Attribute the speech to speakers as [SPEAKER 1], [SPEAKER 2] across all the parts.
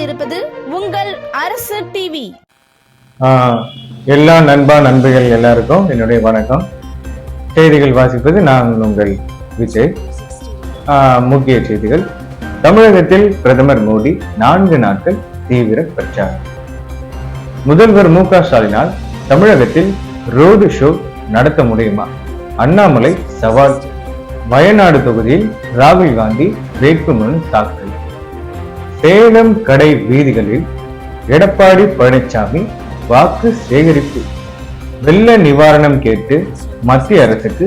[SPEAKER 1] கொண்டிருப்பது உங்கள் அரசு டிவி
[SPEAKER 2] எல்லா நண்பா நண்பர்கள் எல்லாருக்கும் என்னுடைய வணக்கம். செய்திகள் வாசிப்பது நான் உங்கள் விஜய். முக்கிய செய்திகள். தமிழகத்தில் பிரதமர் மோடி நான்கு நாட்கள் தீவிர பிரச்சாரம். முதல்வர் மு க ஸ்டாலினால் தமிழகத்தில் ரோடு ஷோ நடத்த முடியுமா? அண்ணாமலை சவால். வயநாடு தொகுதியில் ராகுல் காந்தி வேட்புமனு தாக்கல். சேலம் கடை வீதிகளில் எடப்பாடி பழனிசாமி வாக்கு சேகரிப்பு. வெள்ள நிவாரணம் கேட்டு மத்திய அரசுக்கு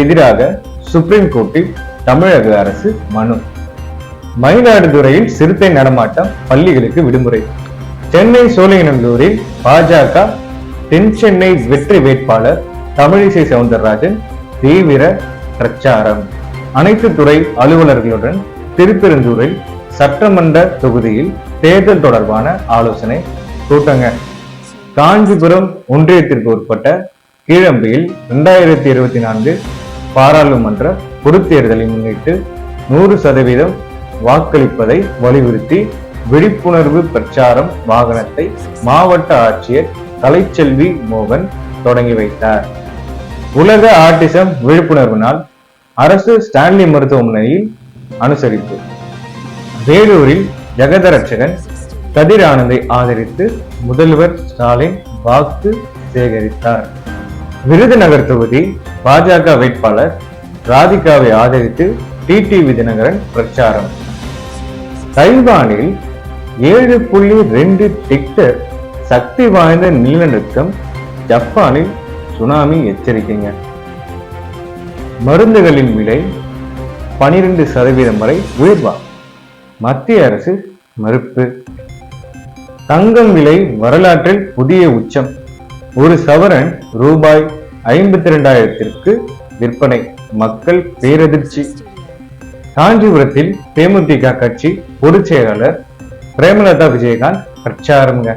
[SPEAKER 2] எதிராக சுப்ரீம் கோர்ட்டில் தமிழக அரசு மனு. மயிலாடுதுறையில் சிறுத்தை நடமாட்டம் பள்ளிகளுக்கு விடுமுறை. சென்னை சோழிங்கநல்லூரில் பாஜக தென் சென்னை வெற்றி வேட்பாளர் தமிழிசை சவுந்தரராஜன் தீவிர பிரச்சாரம். அனைத்து துறை அலுவலர்களுடன் திருப்பெருந்தூரில் சட்டமன்ற தொகுதியில் தேர்தல் தொடர்பான ஆலோசனை கூட்டங்க. காஞ்சிபுரம் ஒன்றியத்திற்கு உட்பட்ட கீழம்பியில் இரண்டாயிரத்தி இருபத்தி நான்கு பாராளுமன்ற பொதுத்தேர்தலை முன்னிட்டு நூறு சதவீதம் வாக்களிப்பதை வலியுறுத்தி விழிப்புணர்வு பிரச்சாரம் வாகனத்தை மாவட்ட ஆட்சியர் கலைச்செல்வி மோகன் தொடங்கி வைத்தார். உலக ஆட்டிசம் விழிப்புணர்வு நாள் அரசு ஸ்டான்லி மருத்துவமனையில் அனுசரிப்பு. வேலூரில் ஜெகதரட்சகன் கதிர் ஆனந்தை ஆதரித்து முதல்வர் ஸ்டாலின் வாக்கு சேகரித்தார். விருதுநகர் தொகுதி பாஜக வேட்பாளர் ராதிகாவை ஆதரித்து டிடிவி தினகரன் பிரச்சாரம். தைவானில் ஏழு புள்ளி ரெண்டு டிக்டர் சக்தி வாய்ந்த நிலநடுக்கம் ஜப்பானில் சுனாமி எச்சரிக்கைங்க. மருந்துகளின் விலை பனிரெண்டு சதவீதம் வரை உயர்வா மத்திய அரசு மறுப்பு. தங்கம் விலை வரலாற்றில் புதிய உச்சம். ஒரு சவரன் ரூபாய் ஐம்பத்தி ரெண்டாயிரத்திற்கு விற்பனை. மக்கள் பேரதிர்ச்சி. காஞ்சிபுரத்தில் தேமுதிக கட்சி பொதுச் செயலாளர் பிரேமலதா விஜயகாந்த் பிரச்சாரம்ங்க.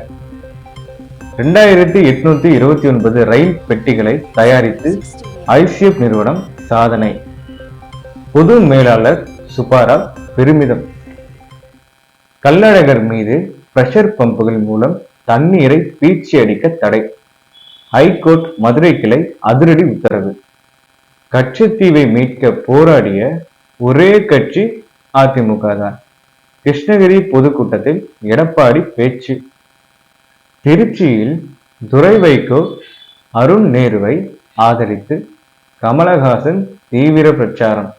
[SPEAKER 2] ரெண்டாயிரத்தி எட்நூத்தி இருபத்தி ஒன்பது ரயில் பெட்டிகளை தயாரித்து ஐசிஎஃப் நிறுவனம் சாதனை. பொது மேலாளர் சுபாரா பெருமிதம். கள்ளழகர் மீது பிரஷர் பம்புகள் மூலம் தண்ணீரை பீச்சி அடிக்க தடை. ஹைகோர்ட் மதுரை கிளை அதிரடி உத்தரவு. கட்சித்தீவை மீட்க போராடிய ஒரே கட்சி அதிமுக தான் கிருஷ்ணகிரி பொதுக்கூட்டத்தில் எடப்பாடி பேச்சு. திருச்சியில் துரை வைகோ அருண் நேருவை ஆதரித்து கமலஹாசன் தீவிர பிரச்சாரம்.